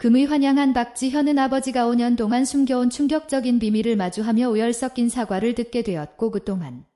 금의 환영한 박지현은 아버지가 5년 동안 숨겨온 충격적인 비밀을 마주하며 오열 섞인 사과를 듣게 되었고 그동안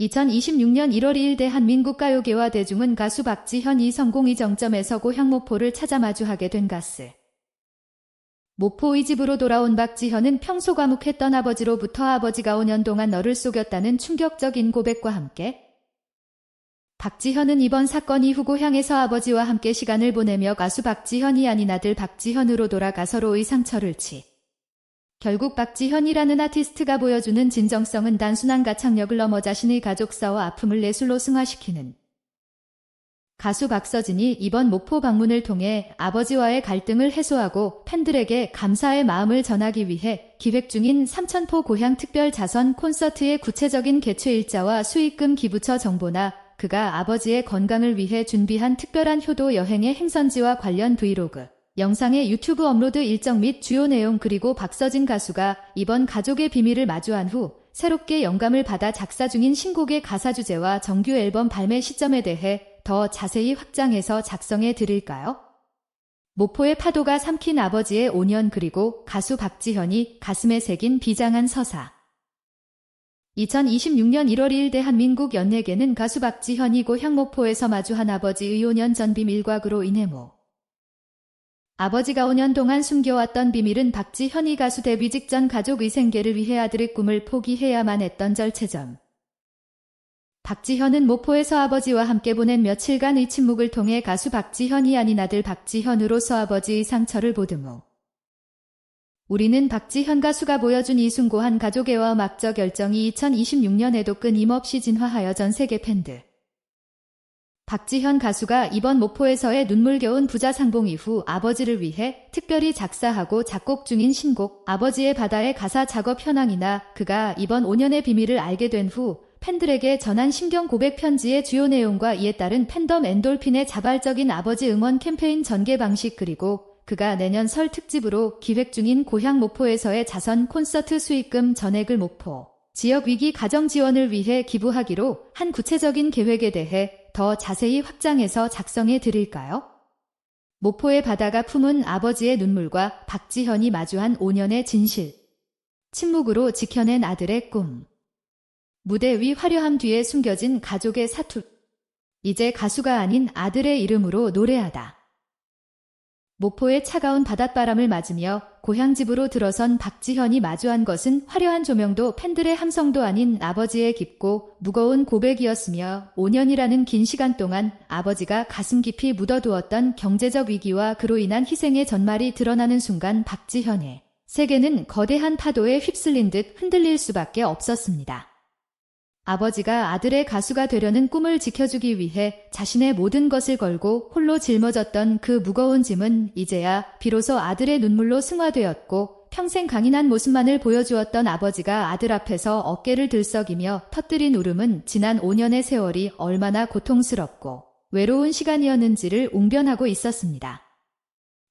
2026년 1월 2일 대한민국 가요계와 대중은 가수 박지현이 성공의 정점에 서 고 향모포를 찾아 마주하게 된 가스. 모포의 집으로 돌아온 박지현은 평소 과묵했던 아버지로부터 아버지가 5년 동안 너를 속였다는 충격적인 고백과 함께 박지현은 이번 사건 이후 고향에서 아버지와 함께 시간을 보내며 가수 박지현이 아닌 아들 박지현으로 돌아가 서로의 상처를 치. 결국 박지현이라는 아티스트가 보여주는 진정성은 단순한 가창력을 넘어 자신의 가족사와 아픔을 예술로 승화시키는 가수 박서진이 이번 목포 방문을 통해 아버지와의 갈등을 해소하고 팬들에게 감사의 마음을 전하기 위해 기획 중인 삼천포 고향 특별 자선 콘서트의 구체적인 개최 일자와 수익금 기부처 정보나 그가 아버지의 건강을 위해 준비한 특별한 효도 여행의 행선지와 관련 브이로그, 영상의 유튜브 업로드 일정 및 주요 내용 그리고 박서진 가수가 이번 가족의 비밀을 마주한 후 새롭게 영감을 받아 작사 중인 신곡의 가사 주제와 정규 앨범 발매 시점에 대해 더 자세히 확장해서 작성해 드릴까요? 목포의 파도가 삼킨 아버지의 5년 그리고 가수 박지현이 가슴에 새긴 비장한 서사. 2026년 1월 2일 대한민국 연예계는 가수 박지현이 고 향 목포에서 마주한 아버지의 5년 전 비밀과그로 인해 모. 아버지가 5년 동안 숨겨왔던 비밀은 박지현이 가수 데뷔 직전 가족의 생계를 위해 아들의 꿈을 포기해야만 했던 절체점. 박지현은 목포에서 아버지와 함께 보낸 며칠간의 침묵을 통해 가수 박지현이 아닌 아들 박지현으로서 아버지의 상처를 보듬어 우리는 박지현 가수가 보여준 이 숭고한 가족애와 막적 결정이 2026년에도 끊임없이 진화하여 전 세계 팬들. 박지현 가수가 이번 목포에서의 눈물겨운 부자 상봉 이후 아버지를 위해 특별히 작사하고 작곡 중인 신곡 아버지의 바다의 가사 작업 현황이나 그가 이번 5년의 비밀을 알게 된 후 팬들에게 전한 심경 고백 편지의 주요 내용과 이에 따른 팬덤 엔돌핀의 자발적인 아버지 응원 캠페인 전개 방식 그리고 그가 내년 설 특집으로 기획 중인 고향 목포에서의 자선 콘서트 수익금 전액을 목포 지역 위기 가정 지원을 위해 기부하기로 한 구체적인 계획에 대해 더 자세히 확장해서 작성해 드릴까요? 목포의 바다가 품은 아버지의 눈물과 박지현이 마주한 5년의 진실. 침묵으로 지켜낸 아들의 꿈. 무대 위 화려함 뒤에 숨겨진 가족의 사투. 이제 가수가 아닌 아들의 이름으로 노래하다. 목포의 차가운 바닷바람을 맞으며 고향 집으로 들어선 박지현이 마주한 것은 화려한 조명도 팬들의 함성도 아닌 아버지의 깊고 무거운 고백이었으며 5년이라는 긴 시간 동안 아버지가 가슴 깊이 묻어두었던 경제적 위기와 그로 인한 희생의 전말이 드러나는 순간 박지현의 세계는 거대한 파도에 휩쓸린 듯 흔들릴 수밖에 없었습니다. 아버지가 아들의 가수가 되려는 꿈을 지켜주기 위해 자신의 모든 것을 걸고 홀로 짊어졌던 그 무거운 짐은 이제야 비로소 아들의 눈물로 승화되었고 평생 강인한 모습만을 보여주었던 아버지가 아들 앞에서 어깨를 들썩이며 터뜨린 울음은 지난 5년의 세월이 얼마나 고통스럽고 외로운 시간이었는지를 웅변하고 있었습니다.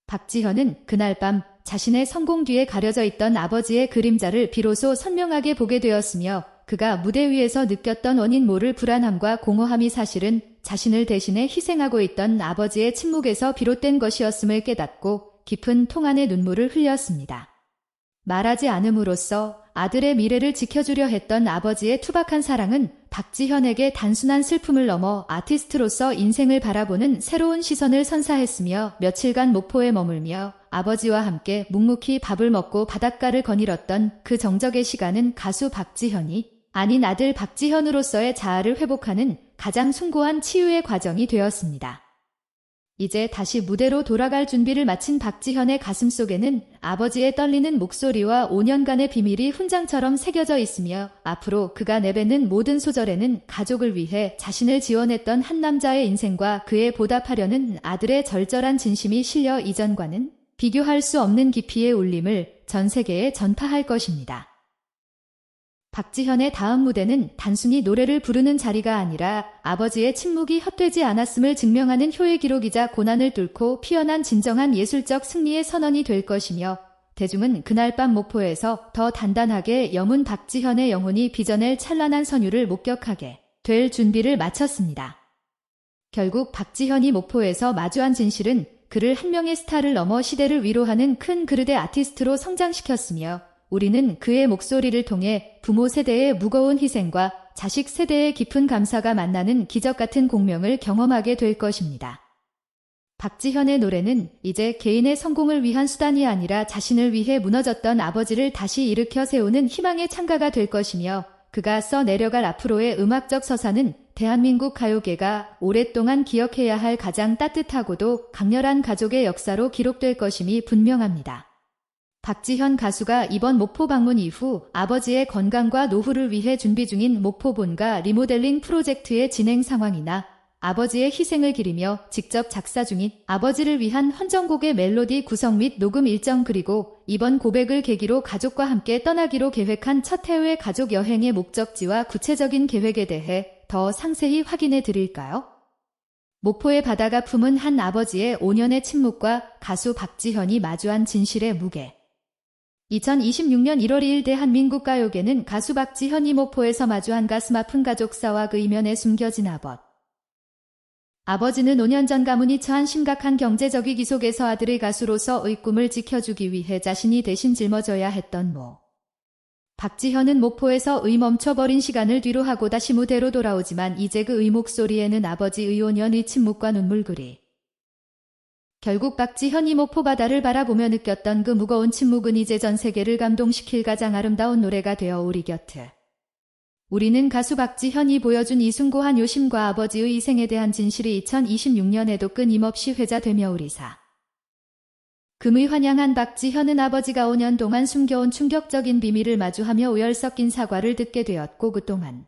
박지현은 그날 밤 자신의 성공 뒤에 가려져 있던 아버지의 그림자를 비로소 선명하게 보게 되었으며 그가 무대 위에서 느꼈던 원인 모를 불안함과 공허함이 사실은 자신을 대신해 희생하고 있던 아버지의 침묵에서 비롯된 것이었음을 깨닫고 깊은 통안의 눈물을 흘렸습니다. 말하지 않음으로써 아들의 미래를 지켜주려 했던 아버지의 투박한 사랑은 박지현에게 단순한 슬픔을 넘어 아티스트로서 인생을 바라보는 새로운 시선을 선사했으며 며칠간 목포에 머물며 아버지와 함께 묵묵히 밥을 먹고 바닷가를 거닐었던 그 정적의 시간은 가수 박지현이 아닌 아들 박지현으로서의 자아를 회복하는 가장 숭고한 치유의 과정이 되었습니다. 이제 다시 무대로 돌아갈 준비를 마친 박지현의 가슴 속에는 아버지의 떨리는 목소리와 5년간의 비밀이 훈장처럼 새겨져 있으며 앞으로 그가 내뱉는 모든 소절에는 가족을 위해 자신을 지원했던 한 남자의 인생과 그에 보답하려는 아들의 절절한 진심이 실려 이전과는 비교할 수 없는 깊이의 울림을 전 세계에 전파할 것입니다. 박지현의 다음 무대는 단순히 노래를 부르는 자리가 아니라 아버지의 침묵이 헛되지 않았음을 증명하는 효의 기록이자 고난을 뚫고 피어난 진정한 예술적 승리의 선언이 될 것이며 대중은 그날 밤 목포에서 더 단단하게 영훈 박지현의 영혼이 빚어낼 찬란한 선율을 목격하게 될 준비를 마쳤습니다. 결국 박지현이 목포에서 마주한 진실은 그를 한 명의 스타를 넘어 시대를 위로하는 큰 그릇의 아티스트로 성장시켰으며 우리는 그의 목소리를 통해 부모 세대의 무거운 희생과 자식 세대의 깊은 감사가 만나는 기적 같은 공명을 경험하게 될 것입니다. 박지현의 노래는 이제 개인의 성공을 위한 수단이 아니라 자신을 위해 무너졌던 아버지를 다시 일으켜 세우는 희망의 창가가 될 것이며 그가 써 내려갈 앞으로의 음악적 서사는 대한민국 가요계가 오랫동안 기억해야 할 가장 따뜻하고도 강렬한 가족의 역사로 기록될 것임이 분명합니다. 박지현 가수가 이번 목포 방문 이후 아버지의 건강과 노후를 위해 준비 중인 목포 본가 리모델링 프로젝트의 진행 상황이나 아버지의 희생을 기리며 직접 작사 중인 아버지를 위한 헌정곡의 멜로디 구성 및 녹음 일정 그리고 이번 고백을 계기로 가족과 함께 떠나기로 계획한 첫 해외 가족 여행의 목적지와 구체적인 계획에 대해 더 상세히 확인해 드릴까요? 목포의 바다가 품은 한 아버지의 5년의 침묵과 가수 박지현이 마주한 진실의 무게. 2026년 1월 2일 대한민국 가요계는 가수 박지현이 목포에서 마주한 가슴 아픈 가족사와 그 이면에 숨겨진 아벗. 아버지는 5년 전 가문이 처한 심각한 경제적 위기 속에서 아들의 가수로서 의 꿈을 지켜주기 위해 자신이 대신 짊어져야 했던 모. 박지현은 목포에서 의 멈춰버린 시간을 뒤로 하고 다시 무대로 돌아오지만 이제 그 의 목소리에는 아버지의 5년의 침묵과 눈물그리. 결국 박지현이 목포 바다를 바라보며 느꼈던 그 무거운 침묵은 이제 전 세계를 감동시킬 가장 아름다운 노래가 되어 우리 곁에. 우리는 가수 박지현이 보여준 이순고한 요심과 아버지의 희생에 대한 진실이 2026년에도 끊임없이 회자되며 우리사. 금의 환영한 박지현은 아버지가 5년 동안 숨겨온 충격적인 비밀을 마주하며 우열 섞인 사과를 듣게 되었고 그동안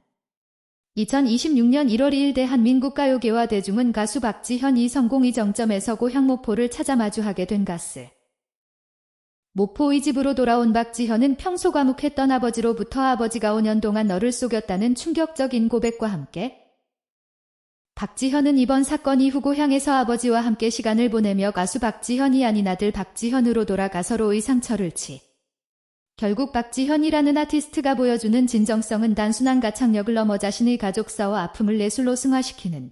2026년 1월 2일 대한민국 가요계와 대중은 가수 박지현 이 성공의 정점에 서 고 향모포를 찾아 마주하게 된 가스. 모포의 집으로 돌아온 박지현은 평소 과묵했던 아버지로부터 아버지가 5년 동안 너를 속였다는 충격적인 고백과 함께 박지현은 이번 사건 이후 고향에서 아버지와 함께 시간을 보내며 가수 박지현이 아닌 아들 박지현으로 돌아가 서로의 상처를 치. 결국 박지현이라는 아티스트가 보여주는 진정성은 단순한 가창력을 넘어 자신의 가족사와 아픔을 예술로 승화시키는.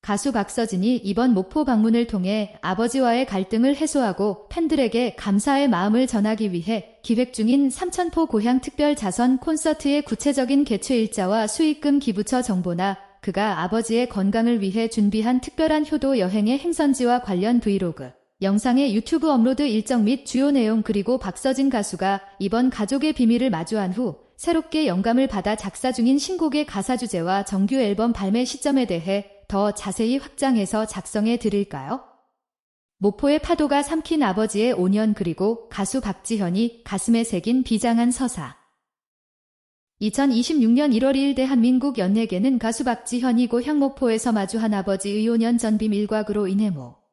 가수 박서진이 이번 목포 방문을 통해 아버지와의 갈등을 해소하고 팬들에게 감사의 마음을 전하기 위해 기획 중인 삼천포 고향 특별 자선 콘서트의 구체적인 개최 일자와 수익금 기부처 정보나 그가 아버지의 건강을 위해 준비한 특별한 효도 여행의 행선지와 관련 브이로그, 영상의 유튜브 업로드 일정 및 주요 내용 그리고 박서진 가수가 이번 가족의 비밀을 마주한 후 새롭게 영감을 받아 작사 중인 신곡의 가사 주제와 정규 앨범 발매 시점에 대해 더 자세히 확장해서 작성해 드릴까요? 모포의 파도가 삼킨 아버지의 5년 그리고 가수 박지현이 가슴에 새긴 비장한 서사. 2026년 1월 2일 대한민국 연예계는 가수 박지현이 고향 모포에서 마주한 아버지의 5년 전 비밀과 그로 인해 모.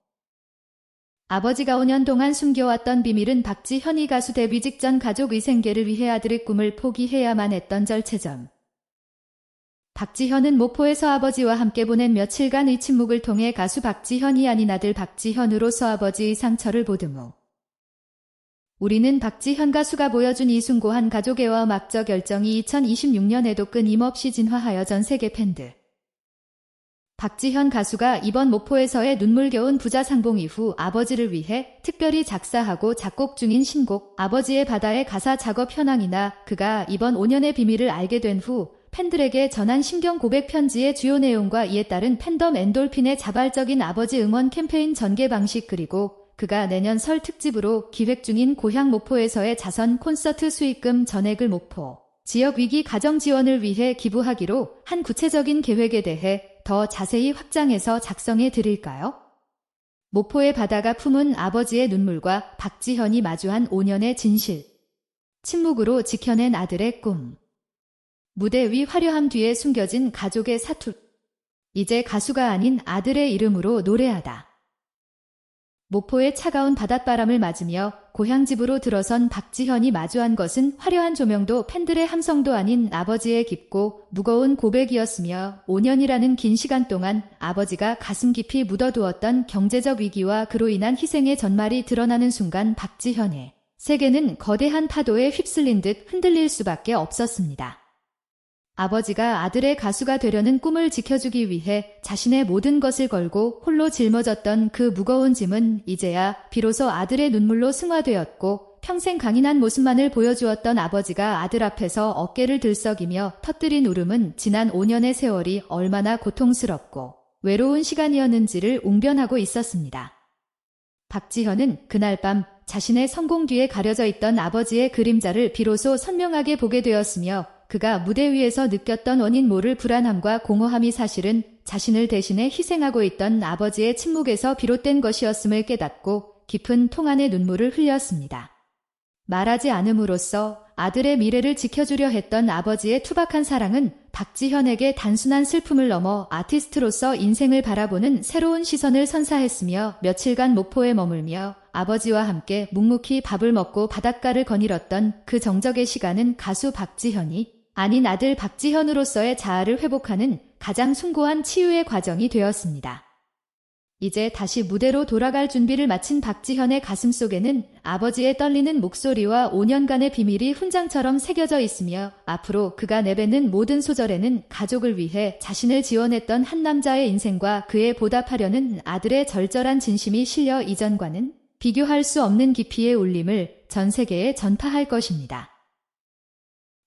아버지가 5년 동안 숨겨왔던 비밀은 박지현이 가수 데뷔 직전 가족의 생계를 위해 아들의 꿈을 포기해야만 했던 절체점. 박지현은 모포에서 아버지와 함께 보낸 며칠간의 침묵을 통해 가수 박지현이 아닌 아들 박지현으로서 아버지의 상처를 보듬어 우리는 박지현 가수가 보여준 이 숭고한 가족애와 막적 열정이 2026년에도 끊임없이 진화하여 전 세계 팬들. 박지현 가수가 이번 모포에서의 눈물겨운 부자 상봉 이후 아버지를 위해 특별히 작사하고 작곡 중인 신곡 아버지의 바다의 가사 작업 현황이나 그가 이번 5년의 비밀을 알게 된 후 팬들에게 전한 신경 고백 편지의 주요 내용과 이에 따른 팬덤 엔돌핀의 자발적인 아버지 응원 캠페인 전개 방식 그리고 그가 내년 설 특집으로 기획 중인 고향 모포에서의 자선 콘서트 수익금 전액을 모포 지역 위기 가정 지원을 위해 기부하기로 한 구체적인 계획에 대해 더 자세히 확장해서 작성해 드릴까요? 모포의 바다가 품은 아버지의 눈물과 박지현이 마주한 5년의 진실. 침묵으로 지켜낸 아들의 꿈. 무대 위 화려함 뒤에 숨겨진 가족의 사투. 이제 가수가 아닌 아들의 이름으로 노래하다. 모포의 차가운 바닷바람을 맞으며 고향 집으로 들어선 박지현이 마주한 것은 화려한 조명도 팬들의 함성도 아닌 아버지의 깊고 무거운 고백이었으며 5년이라는 긴 시간 동안 아버지가 가슴 깊이 묻어두었던 경제적 위기와 그로 인한 희생의 전말이 드러나는 순간 박지현의 세계는 거대한 파도에 휩쓸린 듯 흔들릴 수밖에 없었습니다. 아버지가 아들의 가수가 되려는 꿈을 지켜주기 위해 자신의 모든 것을 걸고 홀로 짊어졌던 그 무거운 짐은 이제야 비로소 아들의 눈물로 승화되었고 평생 강인한 모습만을 보여주었던 아버지가 아들 앞에서 어깨를 들썩이며 터뜨린 울음은 지난 5년의 세월이 얼마나 고통스럽고 외로운 시간이었는지를 웅변하고 있었습니다. 박지현은 그날 밤 자신의 성공 뒤에 가려져 있던 아버지의 그림자를 비로소 선명하게 보게 되었으며 그가 무대 위에서 느꼈던 원인 모를 불안함과 공허함이 사실은 자신을 대신해 희생하고 있던 아버지의 침묵에서 비롯된 것이었음을 깨닫고 깊은 통안의 눈물을 흘렸습니다. 말하지 않음으로써 아들의 미래를 지켜주려 했던 아버지의 투박한 사랑은 박지현에게 단순한 슬픔을 넘어 아티스트로서 인생을 바라보는 새로운 시선을 선사했으며 며칠간 목포에 머물며 아버지와 함께 묵묵히 밥을 먹고 바닷가를 거닐었던 그 정적의 시간은 가수 박지현이 아닌 아들 박지현으로서의 자아를 회복하는 가장 숭고한 치유의 과정이 되었습니다. 이제 다시 무대로 돌아갈 준비를 마친 박지현의 가슴 속에는 아버지의 떨리는 목소리와 5년간의 비밀이 훈장처럼 새겨져 있으며 앞으로 그가 내뱉는 모든 소절에는 가족을 위해 자신을 지원했던 한 남자의 인생과 그에 보답하려는 아들의 절절한 진심이 실려 이전과는 비교할 수 없는 깊이의 울림을 전 세계에 전파할 것입니다.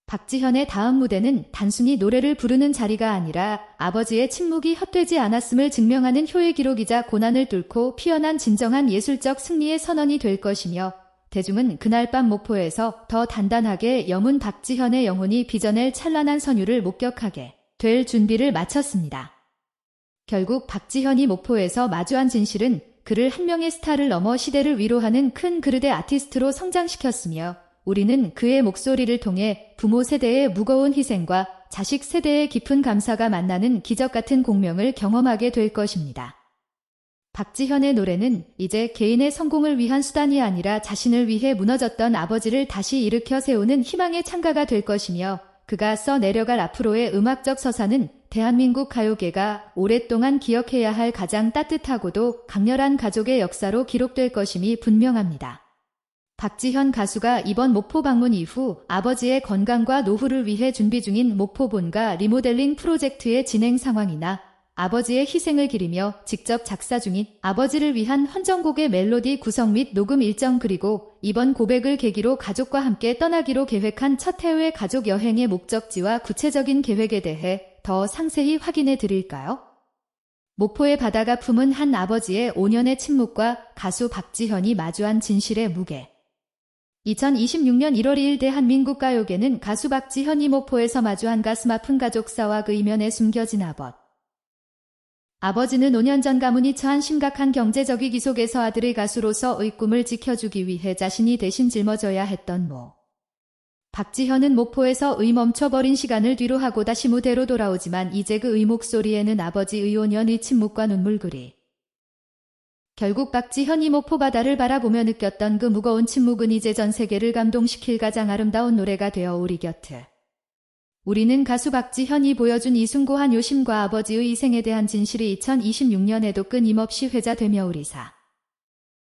박지현의 다음 무대는 단순히 노래를 부르는 자리가 아니라 아버지의 침묵이 헛되지 않았음을 증명하는 효의 기록이자 고난을 뚫고 피어난 진정한 예술적 승리의 선언이 될 것이며 대중은 그날 밤 목포에서 더 단단하게 여문 박지현의 영혼이 빚어낼 찬란한 선율을 목격하게 될 준비를 마쳤습니다. 결국 박지현이 목포에서 마주한 진실은 그를 한 명의 스타를 넘어 시대를 위로하는 큰 그릇의 아티스트로 성장시켰으며 우리는 그의 목소리를 통해 부모 세대의 무거운 희생과 자식 세대의 깊은 감사가 만나는 기적 같은 공명을 경험하게 될 것입니다. 박지현의 노래는 이제 개인의 성공을 위한 수단이 아니라 자신을 위해 무너졌던 아버지를 다시 일으켜 세우는 희망의 창가가 될 것이며 그가 써 내려갈 앞으로의 음악적 서사는 대한민국 가요계가 오랫동안 기억해야 할 가장 따뜻하고도 강렬한 가족의 역사로 기록될 것임이 분명합니다. 박지현 가수가 이번 목포 방문 이후 아버지의 건강과 노후를 위해 준비 중인 목포 본가 리모델링 프로젝트의 진행 상황이나 아버지의 희생을 기리며 직접 작사 중인 아버지를 위한 헌정곡의 멜로디 구성 및 녹음 일정 그리고 이번 고백을 계기로 가족과 함께 떠나기로 계획한 첫 해외 가족 여행의 목적지와 구체적인 계획에 대해 더 상세히 확인해 드릴까요? 목포의 바다가 품은 한 아버지의 5년의 침묵과 가수 박지현이 마주한 진실의 무게. 2026년 1월 2일 대한민국 가요계는 가수 박지현이 목포에서 마주한 가슴 아픈 가족사와 그 이면에 숨겨진 아벗. 아버지는 5년 전 가문이 처한 심각한 경제적 위기 속에서 아들의 가수로서의 꿈을 지켜주기 위해 자신이 대신 짊어져야 했던 모. 박지현은 목포에서 의 멈춰버린 시간을 뒤로 하고 다시 무대로 돌아오지만 이제 그 의 목소리에는 아버지의 5년의 침묵과 눈물그리. 결국 박지현이 목포 바다를 바라보며 느꼈던 그 무거운 침묵은 이제 전 세계를 감동시킬 가장 아름다운 노래가 되어 우리 곁을. 우리는 가수 박지현이 보여준 이 숭고한 요심과 아버지의 희생에 대한 진실이 2026년에도 끊임없이 회자되며 우리사.